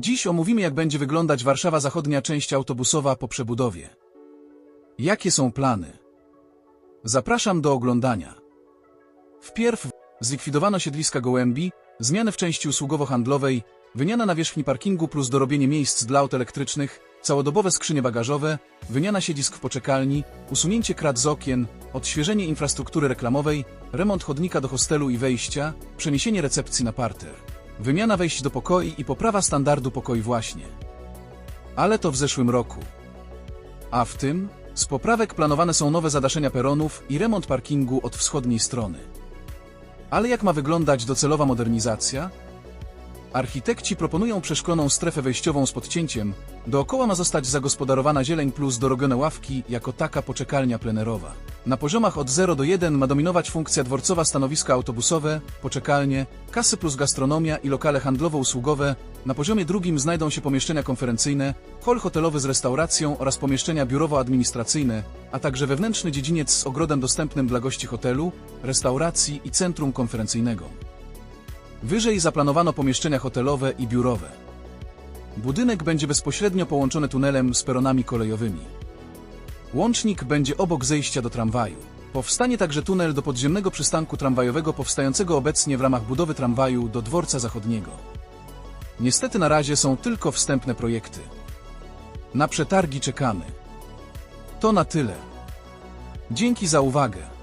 Dziś omówimy, jak będzie wyglądać Warszawa Zachodnia część autobusowa po przebudowie. Jakie są plany? Zapraszam do oglądania. Wpierw zlikwidowano siedliska gołębi, zmiany w części usługowo-handlowej, wymiana nawierzchni parkingu plus dorobienie miejsc dla aut elektrycznych, całodobowe skrzynie bagażowe, wymiana siedzisk w poczekalni, usunięcie krat z okien, odświeżenie infrastruktury reklamowej, remont chodnika do hostelu i wejścia, przeniesienie recepcji na parter, wymiana wejść do pokoi i poprawa standardu pokoi właśnie. Ale to w zeszłym roku. A w tym, z poprawek planowane są nowe zadaszenia peronów i remont parkingu od wschodniej strony. Ale jak ma wyglądać docelowa modernizacja? Architekci proponują przeszkloną strefę wejściową z podcięciem, dookoła ma zostać zagospodarowana zieleń plus dorobione ławki jako taka poczekalnia plenerowa. Na poziomach od 0 do 1 ma dominować funkcja dworcowa stanowiska autobusowe, poczekalnie, kasy plus gastronomia i lokale handlowo-usługowe, na poziomie drugim znajdą się pomieszczenia konferencyjne, hol hotelowy z restauracją oraz pomieszczenia biurowo-administracyjne, a także wewnętrzny dziedziniec z ogrodem dostępnym dla gości hotelu, restauracji i centrum konferencyjnego. Wyżej zaplanowano pomieszczenia hotelowe i biurowe. Budynek będzie bezpośrednio połączony tunelem z peronami kolejowymi. Łącznik będzie obok zejścia do tramwaju. Powstanie także tunel do podziemnego przystanku tramwajowego powstającego obecnie w ramach budowy tramwaju do dworca zachodniego. Niestety na razie są tylko wstępne projekty. Na przetargi czekamy. To na tyle. Dzięki za uwagę.